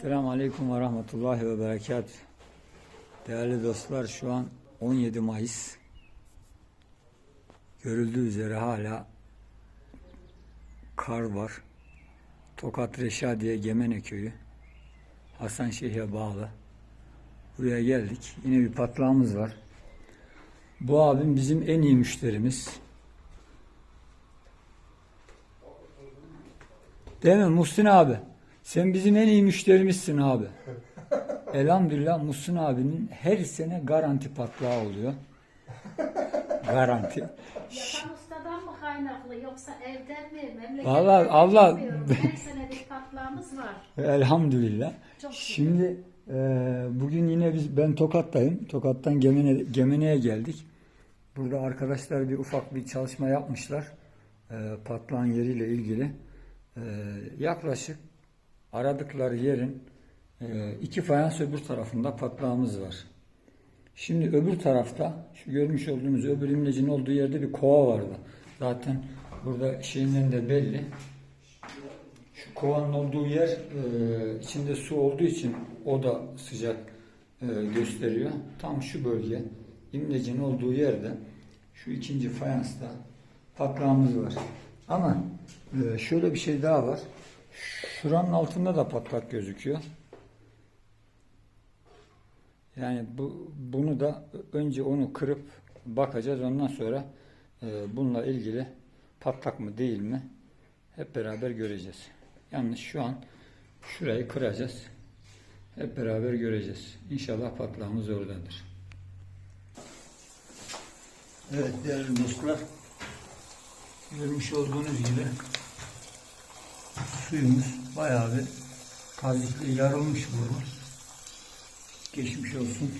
Selamun Aleyküm ve Rahmetullahi ve Berekat. Değerli dostlar şu an 17 Mayıs. Görüldüğü üzere hala kar var. Tokat Reşadiye Gemene köyü. Hasan Şeyh'e bağlı. Buraya geldik. Yine bir patlağımız var. Bu abim bizim en iyi müşterimiz. Değil mi Muhsin abi? Sen bizim en iyi müşterimizsin abi. Elhamdülillah Muhsin abinin her sene garanti patlağı oluyor. Garanti. Yapan ustadan mı kaynaklı yoksa evden mi? Memleketten Vallahi mi abla- bilmiyorum. Her sene bir patlağımız var. Elhamdülillah. Çok. Şimdi e, bugün yine biz ben Tokat'tayım. Tokat'tan Gemene, Gemene'ye geldik. Burada arkadaşlar bir ufak bir çalışma yapmışlar. E, patlağın yeriyle ilgili. E, yaklaşık aradıkları yerin e, iki fayans öbür tarafında patlağımız var. Şimdi öbür tarafta şu görmüş olduğunuz öbür imlecin olduğu yerde bir kova vardı. Zaten burada şeyinden de belli. Şu kovanın olduğu yer e, içinde su olduğu için o da sıcak e, gösteriyor. Tam şu bölge imlecin olduğu yerde şu ikinci fayansta patlağımız var. Ama e, şöyle bir şey daha var. Şuranın altında da patlak gözüküyor. Yani bu bunu da önce onu kırıp bakacağız. Ondan sonra e, bununla ilgili patlak mı değil mi hep beraber göreceğiz. Yalnız şu an şurayı kıracağız. Hep beraber göreceğiz. İnşallah patlağımız oradadır. Evet değerli dostlar. Görmüş olduğunuz gibi suyumuz bayağı bir kazıklı yarılmış burada. Geçmiş olsun.